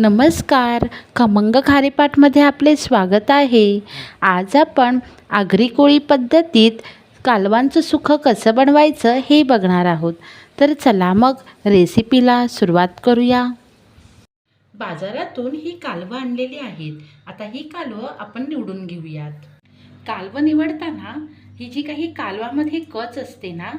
नमस्कार. खमंग खारीपाटमध्ये आपले स्वागत आहे. आज आपण आगरी कोळी पद्धतीत कालवांचं सुख कसं बनवायचं हे बघणार आहोत. तर चला मग रेसिपीला सुरुवात करूया. बाजारातून ही कालवं आणलेली आहेत. आता ही कालवं आपण निवडून घेऊयात. कालवं निवडताना ही जी काही कालवामध्ये कच असते ना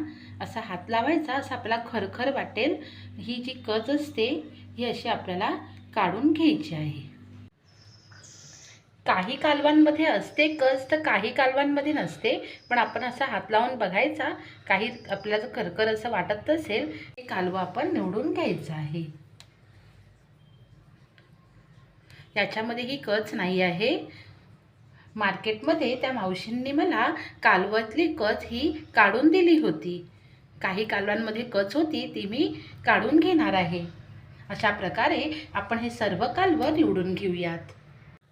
असा हात लावायचा असं आपला खरखर वाटेल. ही जी कच असते ही अशी आपल्याला काढून घ्यायची आहे. काही कालवांमध्ये असते कच तर काही कालवांमध्ये नसते पण आपण असा हात लावून बघायचा काही आपल्याला जर खरखर असं वाटत असेल हे कालवं आपण निवडून घ्यायचं आहे. याच्यामध्ये ही कच नाही आहे. मार्केटमध्ये त्या मावशींनी मला कालवातली कच ही काढून दिली होती. काही कालवांमध्ये कच होती ती मी काढून घेणार आहे. अशा प्रकारे आपण हे सर्व कालवं निवडून घेऊयात.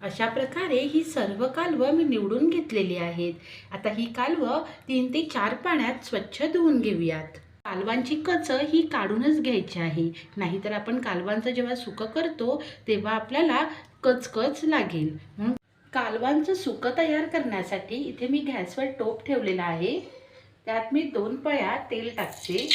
अशा प्रकारे ही सर्व कालवं मी निवडून घेतलेली आहेत. आता ही कालवं तीन ते चार पाण्यात स्वच्छ धुवून घेऊयात. कालवांची कच ही काढूनच घ्यायची आहे. नाहीतर आपण कालवांचं जेव्हा सुकं करतो तेव्हा आपल्याला कचकच लागेल. म्हणून कालवांचं सुकं तयार करण्यासाठी इथे मी गॅसवर टोप ठेवलेला आहे. त्यात मी दोन पळ्या तेल टाकते.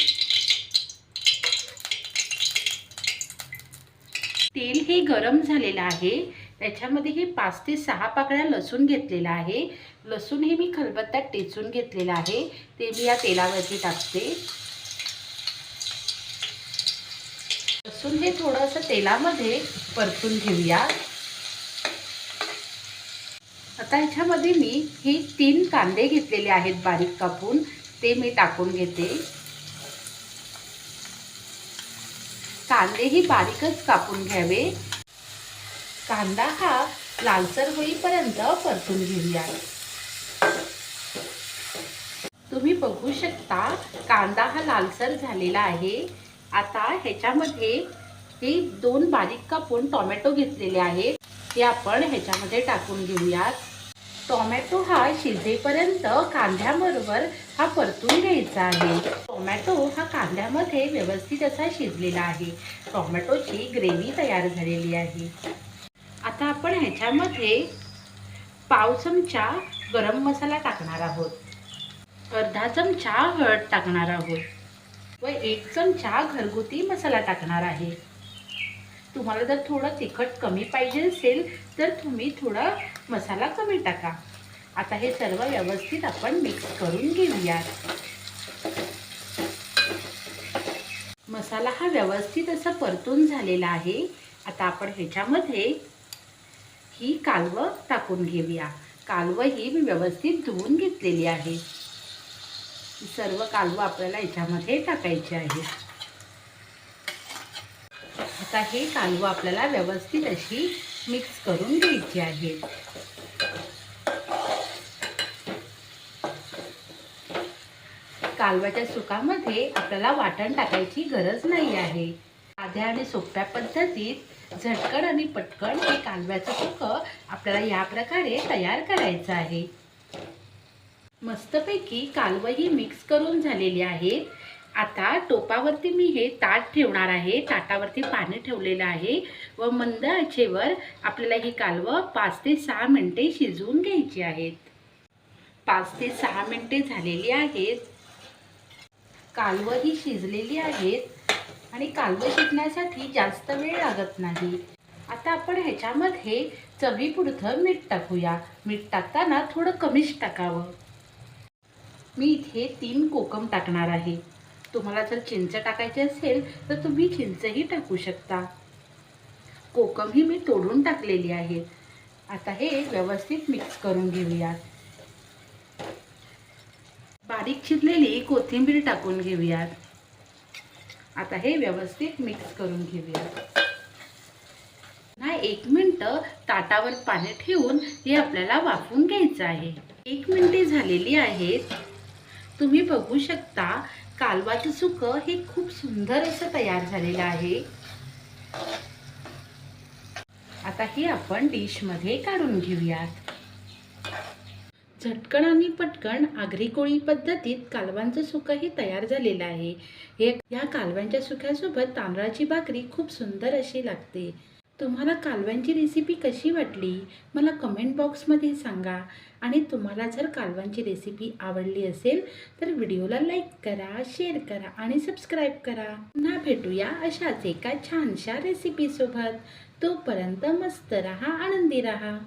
तेल हे गरम झालेलं आहे. त्याच्यामध्ये हे पाच ते सहा पाकळ्या लसूण घेतलेला आहे. लसूण हे मी खलबत्त्यात टेचून घेतलेलं आहे. ते मी या तेलावरती टाकते. लसूण हे थोडंसं तेलामध्ये परतून घेऊया. आता ह्याच्यामध्ये मी हे तीन कांदे घेतलेले आहेत बारीक कापून. ते मी टाकून घेते. कांदेही बारीकच कापून घ्यावे. कांदा हा लालसर होईपर्यंत परतून घेऊया. तुम्ही बघू शकता कांदा हा लालसर झालेला आहे. आता ह्याच्यामध्ये हे दोन बारीक कापून टोमॅटो घेतलेले आहेत. ते आपण ह्याच्यामध्ये टाकून घेऊयात. टोमॅटो हा शिजेपर्यंत कांद्याबरोबर हा परतून घ्यायचा आहे. टोमॅटो हा कांद्यामध्ये व्यवस्थित असा शिजलेला आहे. टोमॅटोची ग्रेव्ही तयार झालेली आहे. आता आपण ह्याच्यामध्ये पाव चमचा गरम मसाला टाकणार आहोत. अर्धा चमचा हळद टाकणार आहोत. व एक चमचा घरगुती मसाला टाकणार आहे. तुम्हाला जर थोडं तिखट कमी पाहिजे असेल तर तुम्ही थोडा मसाला कमी टाका. आता हे सर्व व्यवस्थित आपण मिक्स करून घेऊयात. मसाला हा व्यवस्थित असा परतून झालेला आहे. आता आपण ह्याच्यामध्ये ही कालवं टाकून घेऊया. कालवं ही मी व्यवस्थित धुवून घेतलेली आहे. सर्व कालवं आपल्याला ह्याच्यामध्ये टाकायची आहे आता हे कालवं आपल्याला व्यवस्थित अशी मिक्स करून घ्यायची आहे. कालवाच्या सुकामध्ये आपल्याला वाटण टाकायची गरज नाही आहे. साध्या आणि सोप्या पद्धतीत झटकण आणि पटकन हे कालव्याचं सुकं आपल्याला या प्रकारे तयार करायचं आहे. मस्तपैकी कालवही मिक्स करून झालेली आहेत. आता टोपावरती मी हे ताट ठेवणार आहे. ताटावरती पाणी ठेवलेलं आहे. व मंद आचेवर आपल्याला ही कालवं पाच ते सहा मिनटे शिजवून घ्यायची आहेत. पाच ते सहा मिनटे झालेली आहेत. कालवं ही शिजलेली आहेत. आणि कालवं शिजण्यासाठी जास्त वेळ लागत नाही. आता आपण ह्याच्यामध्ये चवीपुरतं मीठ टाकूया. मीठ टाकताना थोडं कमीच टाकावं. मी इथे तीन कोकम टाकणार आहे. तुम्हाला जर चिंच टाकायची असेल तर तुम्ही चिंचही टाकू शकता. कोकम ही मी तोडून टाकलेली आहे. आता हे व्यवस्थित मिक्स करून घेऊयात. बारीक चिरलेली कोथिंबीर टाकून घेऊयात. आता हे व्यवस्थित मिक्स करून घेऊयात. ना एक मिनटं ताटावर पाणी ठेवून हे आपल्याला वाफवून घ्यायचं आहे. एक मिनटे झालेली आहेत. तुम्ही बघू शकता कालवाचं सुकं हे खूप सुंदर असं तयार झालेलं आहे. आता हे आपण डिशमध्ये काढून घेऊयात. झटकन आणि पटकन आगरी कोळी पद्धतीत कालवांचं सुकंही तयार झालेलं आहे. हे या कालव्यांच्या सुक्यासोबत तांदळाची भाकरी खूप सुंदर अशी लागते. तुम्हाला कालव्यांची रेसिपी कशी वाटली? मला कमेंट बॉक्समध्ये सांगा. आणि तुम्हाला जर कालवांची रेसिपी आवडली असेल तर व्हिडिओला लाईक करा शेअर करा आणि सबस्क्राईब करा. पुन्हा भेटूया अशाच एका छानशा रेसिपीसोबत तोपर्यंत मस्त रहा आनंदी रहा.